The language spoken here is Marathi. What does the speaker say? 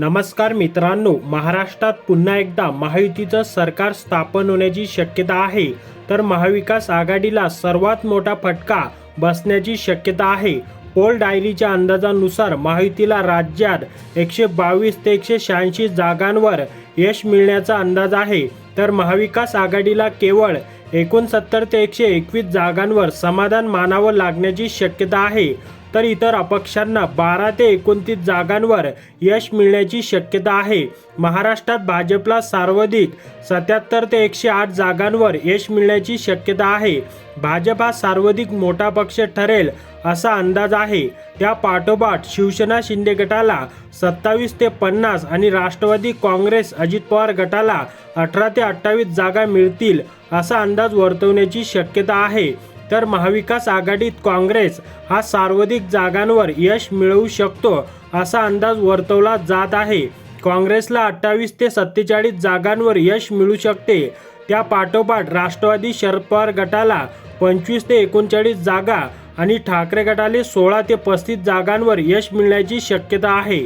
नमस्कार मित्रांनो महाराष्ट्रात पुन्हा एकदा महायुतीचं सरकार स्थापन होण्याची शक्यता आहे तर महाविकास आघाडीला सर्वात मोठा फटका बसण्याची शक्यता आहे. पोल डायरीच्या अंदाजानुसार महायुतीला राज्यात एकशे बावीस ते एकशे शहाऐंशी जागांवर यश मिळण्याचा अंदाज आहे तर महाविकास आघाडीला केवळ एकोणसत्तर ते एकशे एकवीस जागांवर समाधान मानावं लागण्याची शक्यता आहे. तर इतर अपक्षांना बारा ते एकोणतीस जागांवर यश मिळण्याची शक्यता आहे. महाराष्ट्रात भाजपला सर्वाधिक सत्याहत्तर ते एकशे आठ जागांवर यश मिळण्याची शक्यता आहे. भाजप हा सर्वाधिक मोठा पक्ष ठरेल असा अंदाज आहे. त्या पाठोपाठ शिवसेना शिंदे गटाला सत्तावीस ते पन्नास आणि राष्ट्रवादी काँग्रेस अजित पवार गटाला अठरा ते अठ्ठावीस जागा मिळतील असा अंदाज वर्तवण्याची शक्यता आहे. तर महाविकास आघाडीत काँग्रेस हा सर्वाधिक जागांवर यश मिळवू शकतो असा अंदाज वर्तवला जात आहे. काँग्रेसला अठ्ठावीस ते सत्तेचाळीस जागांवर यश मिळू शकते. त्या पाठोपाठ राष्ट्रवादी शरद पवार गटाला पंचवीस ते एकोणचाळीस जागा आणि ठाकरे गटाले सोळा ते पस्तीस जागांवर यश मिळण्याची शक्यता आहे.